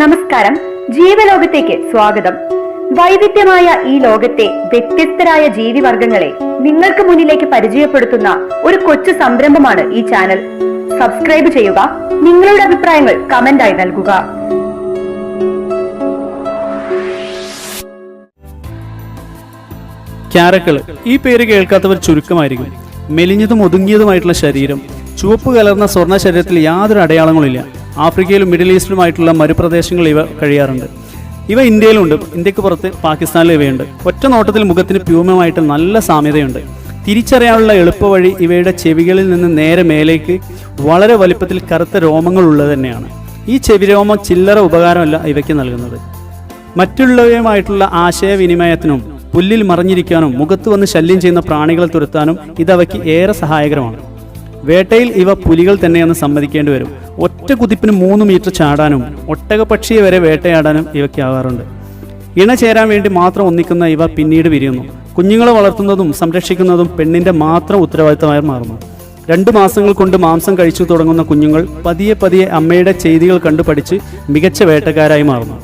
നമസ്കാരം. ജീവലോകത്തേക്ക് സ്വാഗതം. വൈവിധ്യമായ ഈ ലോകത്തെ വ്യത്യസ്തരായ ജീവിവർഗങ്ങളെ നിങ്ങൾക്ക് മുന്നിലേക്ക് പരിചയപ്പെടുത്തുന്ന ഒരു കൊച്ചു സംരംഭമാണ് ഈ ചാനൽ. സബ്സ്ക്രൈബ് ചെയ്യുക നിങ്ങളുടെ അഭിപ്രായങ്ങൾ കമന്റായി നൽകുക. ക്യാരക്കൾ ഈ പേര് കേൾക്കാത്തവർ ചുരുക്കമായിരിക്കും. മെലിഞ്ഞതും ഒതുങ്ങിയതുമായിട്ടുള്ള ശരീരം ചുവപ്പ് കലർന്ന സ്വർണ ശരീരത്തിൽ യാതൊരു അടയാളങ്ങളുമില്ല ആഫ്രിക്കയിലും മിഡിൽ ഈസ്റ്റിലുമായിട്ടുള്ള മരുപ്രദേശങ്ങളിൽ ഇവ കഴിയാറുണ്ട്. ഇവ ഇന്ത്യയിലുണ്ട് ഇന്ത്യയ്ക്ക് പുറത്ത് പാകിസ്ഥാനിലും ഇവയുണ്ട്. ഒറ്റ നോട്ടത്തിൽ മുഖത്തിന് പ്യൂമമായിട്ട് നല്ല സാമ്യതയുണ്ട്. തിരിച്ചറിയാനുള്ള എളുപ്പവഴി ഇവയുടെ ചെവികളിൽ നിന്ന് നേരെ മേലേക്ക് വളരെ വലിപ്പത്തിൽ കറുത്ത രോമങ്ങൾ ഉള്ളത് തന്നെയാണ്. ഈ ചെവിരോമം ചില്ലറ ഉപകാരമല്ല ഇവയ്ക്ക് നൽകുന്നത്. മറ്റുള്ളവയുമായിട്ടുള്ള ആശയവിനിമയത്തിനും പുല്ലിൽ മറിഞ്ഞിരിക്കാനും മുഖത്ത് വന്ന് ശല്യം ചെയ്യുന്ന പ്രാണികളെ തുരത്താനും ഇതവയ്ക്ക് ഏറെ സഹായകരമാണ്. വേട്ടയിൽ ഇവ പുലികൾ തന്നെയെന്ന് സമ്മതിക്കേണ്ടി വരും. ഒറ്റ കുതിപ്പിന് മൂന്ന് മീറ്റർ ചാടാനും ഒട്ടകപക്ഷിയെ വരെ വേട്ടയാടാനും ഇവയ്ക്കാവാറുണ്ട് ഇണ ചേരാൻ വേണ്ടി മാത്രം ഒന്നിക്കുന്ന ഇവ പിന്നീട് വിരിയുന്നു. കുഞ്ഞുങ്ങളെ വളർത്തുന്നതും സംരക്ഷിക്കുന്നതും പെണ്ണിന്റെ മാത്രം ഉത്തരവാദിത്തമായി മാറുന്നു. രണ്ടു മാസങ്ങൾ കൊണ്ട് മാംസം കഴിച്ചു തുടങ്ങുന്ന കുഞ്ഞുങ്ങൾ പതിയെ പതിയെ അമ്മയുടെ ചെയ്തികൾ കണ്ടു പഠിച്ച് മികച്ച വേട്ടക്കാരായി മാറുന്നു.